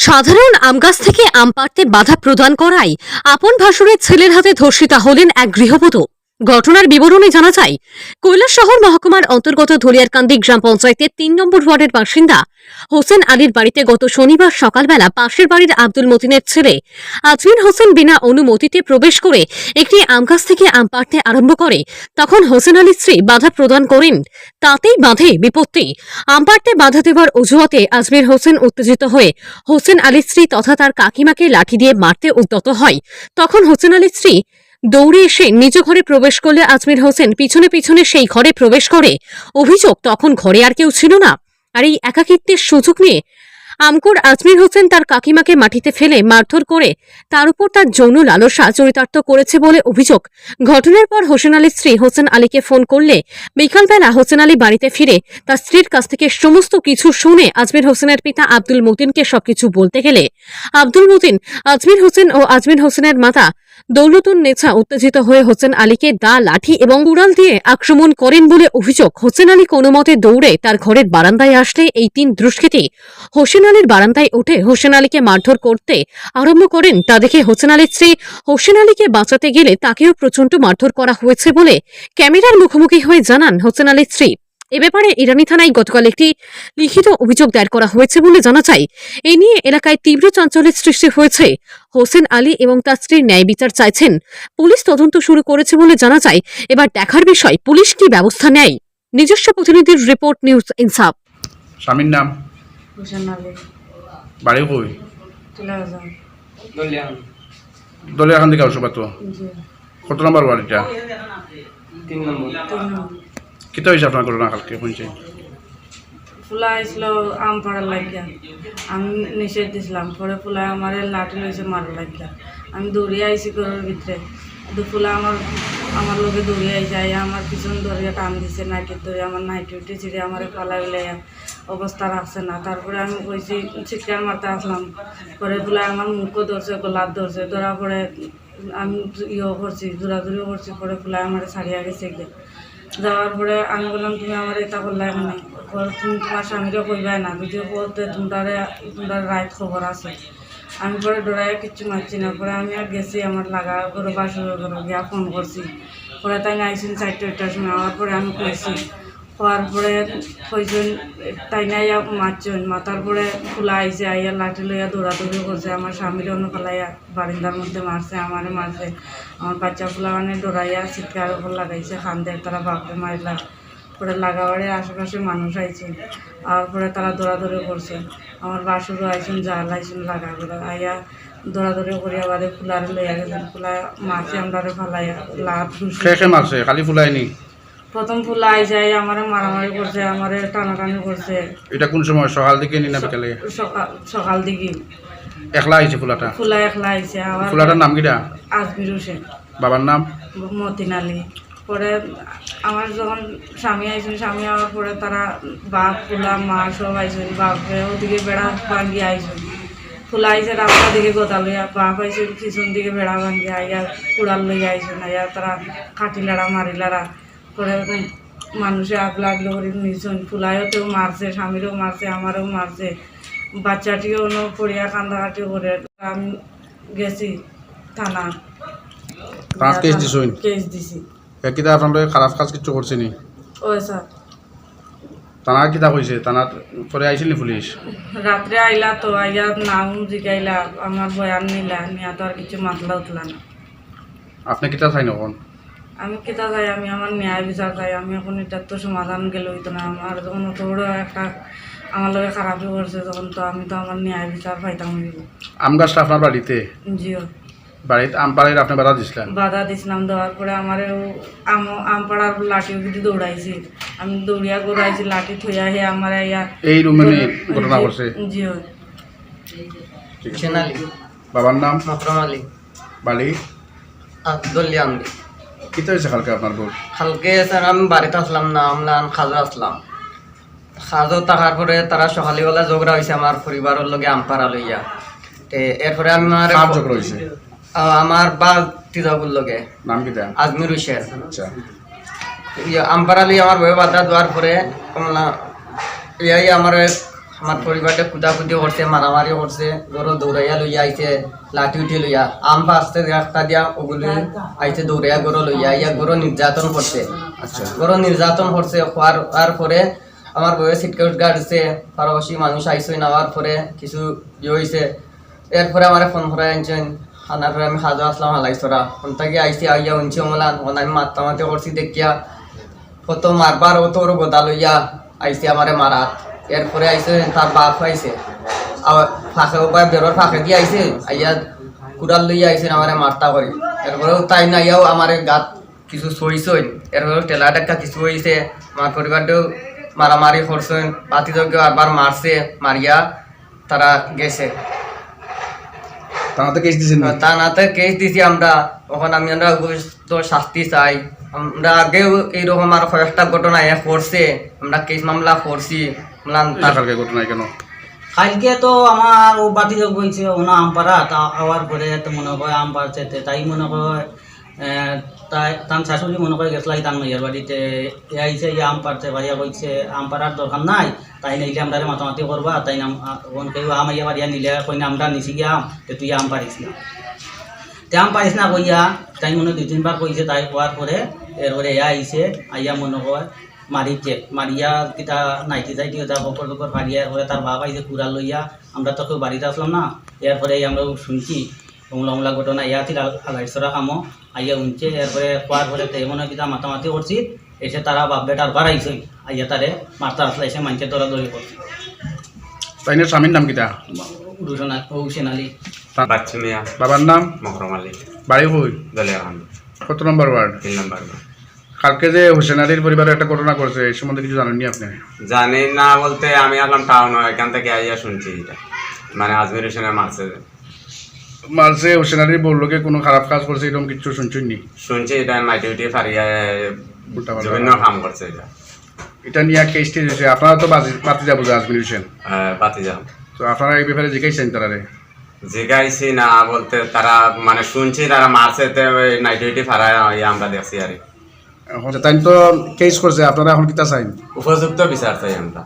সাধারণ আম গাছ থেকে আম পাড়তে বাধা প্রদান করায় আপন ভাসুরের ছেলের হাতে ধর্ষিতা হলেন এক গৃহবধূ। ঘটনার বিবরণে জানা যায়, কৈলাস শহর মহকুমার অন্তর্গত ধলিয়ারকান্দি গ্রাম পঞ্চায়েতের তিন নম্বর ওয়ার্ডের বাসিন্দা হোসেন আলীর বাড়িতে গত শনিবার সকালবেলা পাশের বাড়ির আব্দুল মতিনের ছেলে আজমির হোসেন বিনা অনুমতিতে প্রবেশ করে একটি আম গাছ থেকে আম পাড়তে আরম্ভ করে। তখন হোসেন আলীর স্ত্রী বাধা প্রদান করেন। তাতেই বাঁধে বিপত্তি। আম পাড়তে বাধা দেওয়ার অজুহাতে আজমির হোসেন উত্তেজিত হয়ে হোসেন আলীর স্ত্রী তথা তার কাকিমাকে লাঠি দিয়ে মারতে উদ্যত হয়। তখন হোসেন আলীর স্ত্রী দৌড়ে এসে নিজ ঘরে প্রবেশ করলে আজমির হোসেন পিছনে পিছনে সেই ঘরে প্রবেশ করে। অভিযোগ, তখন ঘরে আর কেউ ছিল না। আর এই একাকিত্বের সুযোগ নিয়ে আমকুর আজমির হোসেন তার কাকিমাকে মাটিতে ফেলে মারধর করে, তার উপর তার যৌন লালসা চরিতার্থ করেছে বলে অভিযোগ। ঘটনার পর হোসেন আলীর স্ত্রী হোসেন আলীকে ফোন করলে বিকালবেলা হোসেন আলী বাড়িতে ফিরে তার স্ত্রীর কাছ থেকে সমস্ত কিছু শুনে আজমির হোসেনের পিতা আব্দুল মতিনকে সবকিছু বলতে গেলে। আব্দুল মতিন, আজমির হোসেন ও আজমির হোসেনের মাতা দৌলতুন নেছা উত্তেজিত হয়ে হোসেন আলীকে দা লাঠি এবং উড়াল দিয়ে আক্রমণ করেন বলে অভিযোগ। হোসেন আলী কোনো মতে দৌড়ে তার ঘরের বারান্দায় আসলে এই তিন দুষ্কৃতী। হোসেন আলীর বারান্দায় উঠে হোসেন আলীকে মারধর করতে আরম্ভ করেন। তা দেখে হোসেন আলীর স্ত্রী হোসেন আলীকে বাঁচাতে গেলে তাকেও প্রচণ্ড মারধর করা হয়েছে বলে ক্যামেরার মুখোমুখি হয়ে জানান হোসেন আলীর স্ত্রী। এ ব্যাপারে ইরানি থানায় গতকাল একটি লিখিত অভিযোগ দায়ের করা হয়েছে বলে জানা যায়। এ নিয়ে এলাকায় তীব্র চাঞ্চল্যের সৃষ্টি হয়েছে। হোসেন আলী এবং তার স্ত্রীর ন্যায় বিচার চাইছেন। পুলিশ তদন্ত শুরু করেছে বলে জানা যায়। এবার দেখার বিষয় পুলিশ কি ব্যবস্থা নেয়? নিজস্ব প্রতিনিধির রিপোর্ট নিউজ ইনসাফ। স্বামীর নাম? হোসেন আলী। বাড়ি কই? তুলে যান দলে এখান থেকে তো কত নম্বর নম্বর। তিন নম্বর। কিতা হয়েছে আপনার ঘটনা কালকে শুনছি। ফুলা আইসলো আম পাড়ার লাগিয়া। আমি নিষেধ দিছিলাম, পরে ফুলা আমার লাঠি লইছে মারার লাগিয়া। আমি দৌড়িয়ে আইছি ঘরের ভিতরে। কিন্তু ফুলা আমার আমার লোকে দৌড়িয়ে আইয়া আমার পিছন ধরিয়া টান দিছে নাইটি ধরে আমার নাইটি উঠে চিড়ে আমার পালাই উলাইয়া অবস্থা রাখছে না। তারপরে আমি কইছি চিৎকার মারতে আসলাম। পরে ফুলা আমার মুখও ধরছে গোলাপ ধরছে, ধরা পরে আমি ইয়ে করছি দৌড়াদৌড়িও করছি, পরে ফুলা আমার ছাড়িয়া গেছে গিয়ে। যাওয়ার পরে আমি বললাম, তুমি আমার এটা মানে পরে তুমি তোমার স্বামীরও কইবাই না। ভিডিও বলতে তোমারে তোমার রাইট খবর আছে। আমি পরে ডরাই কিচ্ছু মারছি না। পরে আমি আর গেছি আমার লাগা করে বাসর করে গিয়া ফোন করছি। পরে তাই আইসিন চারটে ওইটার সময়। আমার পরে আমি কইছি হওয়ার পরে কইছেন তাই নাই মারছেন মাথার পরে খোলা আইসে আইয়া লাঠি লইয়া দৌড়াদৌড়ি করছে, আমার স্বামীর অন্য বারিন্দার মধ্যে মারছে, আমার মারছে। আমার বাচ্চা ফুলা মানে দৌড়াইয়া চিৎকার উপর লাগাইছে, খান্দে তারা বাপরে মারিলা পরে লাগাবাড়ি আশেপাশে মানুষ আইছে, আর পরে তারা দৌড়াদৌড়ি করছে। আমার বাসুরও আইসুন, জাল আইসুন, লাগা করে আইয়া দৌড়াদৌড়ি করিয়া বাদে ফুলারে লইয়া গেছেন। ফুলা মারছে আমরা ফালাইয়া লাভ মারছে? খালি ফুলাইনি? প্রথম ফুলা আইসে আইয়া আমারে মারামারি করছে আমারে টানাটানি করছে। এটা কোন সময়? সকাল দিকে নি না বিকালে? সকাল সকাল দিকে। একলা আইছে ফুলাটা? ফুলা একলা আইছে আবার ফুলাটার নাম কিটা? আজমির হোসেন। বাবার নাম? মতিন আলী। পরে আমার যখন স্বামী আইসেন স্বামী আওয়ার পরে তারা বাপ ফুলা মা সব আইসেন বাপে ওদিকে বেড়া ভাঙ্গি আইসেন ফুলা আইসে রাস্তা দিকে গোতা লইয়া বাপ আইসে পিছন দিকে বেড়া ভাঙ্গি আইয়া কুড়াল লইয়া আইসেন আইয়া তারা কাটি লাড়া মারি লাড়া করে মানুষে আগলা আগলো করে নিয়েছেন ফুলাইও তেও মারছে স্বামীরও মারছে আমারও মারছে বাচ্চাটিও ন পড়িয়া কান্দাকাটি করে। আমি গেছি থানা। কেস দিছুন কেস দিছি। কিতা আপনার খারাপ কাজ কিছু করছে নি ওই স্যার। তানা কিতা কইছে? পরে আইছিল পুলিশ রাত্রে আইলা তো আইয়া নাম আমার বয়ান নিলা নিয়া তো আর কিছু মাতলা উঠলা না। আপনি কিতা চাই নকন আমি কেটা যাই আমি আমার ন্যায় বিচার চাই আমি এখন এটার তো সমাধান গেলে হইতো না। আমার যখন অত বড় একটা আমার লগে খারাপই করছে তখন তো আমি তো আমার ন্যায় বিচার পাইতাম আম গাছটা আপনার বাড়িতে? জিও বাড়িতে আম পাড়ায় আপনি বাধা দিছিলেন? বাধা দিছিলাম দেওয়ার পরে আমার আম আম পাড়ার লাঠি কিন্তু দৌড়াইছি। আমি দৌড়িয়া গড়াইছি লাঠি থইয়া হে আমার ইয়া এই রুমে ঘটনা করছে জিও বাবার নাম? মকরম আলী বাড়ি দলিয়ান্দি কিতা হয়েছে কালকে আপনার বউ কালকে স্যার আমি বাড়িতে আসলাম না আমরা খাজো আসলাম। খাজো থাকার পরে তারা সকালবেলা ঝগড়া হয়েছে আমার পরিবারের লগে আমপারা লইয়া। এরপরে আমি আমার চক্র হয়েছে আমার বা তিজাবুর লগে। নাম কিতা? আজমির হুসেন। আচ্ছা। আমপারা লইয়া আমার বয়ে বাধা দেওয়ার পরে কমলা ইয়াই আমার আমার পরিবারটা কুদাকুদি করছে মারামারি করছে গরো দৌড়াইয়া লইয়া আইছে লাঠি উঠি লইয়া। আম পাশতে একটা দিয়া ওগুলি আইছে দৌড়াইয়া গরো লইয়া ইয়া গরো নির্যাতন করছে। আচ্ছা। গরো নির্যাতন করছে হওয়ার হওয়ার পরে আমার বউয়ে সিটকেট গাড়ছে পারবাসী মানুষ আইসই নেওয়ার পরে কিছু ইয়ে হয়েছে এরপরে আমার ফোন করে আনছেন আনার পরে আমি খাজা আসলাম হালাইছরা ফোন থেকে আইসি আইয়া উনছি অমলান ওন আমি মাত্তা মাতে করছি দেখিয়া। কত মারবার ও তোর গোদা লইয়া আইসি আমারে মারাত এরপরে আইসে তার বাপ আইসে আবার ফাঁকে উপায় বেরোর ফাঁকে দিয়ে আইসে আইয়া কুড়াল লইয়া আইসে আমার মারতা করে। এরপরেও তাই না ইয়াও আমারে গাত কিছু সইছই এরপরে টেলা টেক্কা কিছু হইছে আমার পরিবারটাও মারামারি করছেন বাতিযোগ্য আবার মারছে মারিয়া তারা গেছে। তো কেস দিয়েছেন তা কেস দিছি আমরা। ওখানে আমি আমরা শাস্তি চাই। আমরা আগেও এইরকম আর কয়েকটা ঘটনা এ করছে আমরা কেস মামলা করছি কালকে ঘটনায় কেন? কালকে তো আমার ও বাতি যোগ হয়েছে ওনা আম পাড়া তা আওয়ার পরে তো মনে করে আম পাড়ছে তাই মনে করে তাই তার শাশুড়ি মনে করে গেছলাই তার মেয়ের বাড়িতে এ আইছে ইয়ে আম পাড়ছে ভাইয়া কইছে আম পাড়ার দরকার নাই তাই নাইলে আমরা মাতামাতি করবা তাই নাম ওন কেউ আম ইয়া বাড়িয়া নিলে কই না আমরা নিছি গিয়ে আম তে তুই আম পারিস না তে আম পারিস না কইয়া তাই মনে দুই তিনবার কইছে তাই হওয়ার পরে এরপরে এ আইছে আইয়া মনে কর মারিছে মারিয়া কিতা নাইতে যাই দিয়ে তার বকর বকর ফাড়িয়া এরপরে তার বাবা আইছে কুড়া লইয়া আমরা তো কেউ বাড়িতে আসলাম না এরপরে আমরা শুনছি অমলা অমলা ঘটনা ইয়া থেকে আলাইছরা কামো আইয়া উনছে এরপরে কোয়ার পরে তো এমন কিতা মাতামাতি করছি এসে তারা বাপ বেটার বার আইছে আইয়া তারে মারতা আসলা এসে মানছে দৌড়া দৌড়ি করছে তাইনের স্বামীর নাম কিটা রুশনা হুসেন আলী বাচ্চু মিয়া বাবার নাম? মহরম আলী। বাড়ি হই দলিয়া কত নম্বর ওয়ার্ড? তিন নম্বর কালকে যে হোসেন আলীর পরিবারে একটা ঘটনা করছে এই সম্বন্ধে কিছু জানেননি আপনি? জানি না বলতে আমি আসলাম টাউন এখান থেকে আইয়া শুনছি এটা। মানে আজমির হোসেনের মারছে মারছে হোসেন আলীর বললোকে কোনো খারাপ কাজ করছে এরকম কিছু শুনছেননি? শুনছি এটা মাইটি উঠি ফারিয়া। বিভিন্ন কাম করছে এটা। এটা নিয়ে হয়েছে। আপনারা তো যাব যে আজমির হোসেন? আহ, বাতি যাম তো আপনারা এই ব্যাপারে জিজ্ঞাসেন তারা জিগাইছি না বলতে তারা মানে শুনছি তারা মারছে নাইটি উঠি ফারায় আমরা দেখছি আর কি। তাই তো কেস করছে আপনারা এখন কিতা চাই উপযুক্ত বিচার চাই আমরা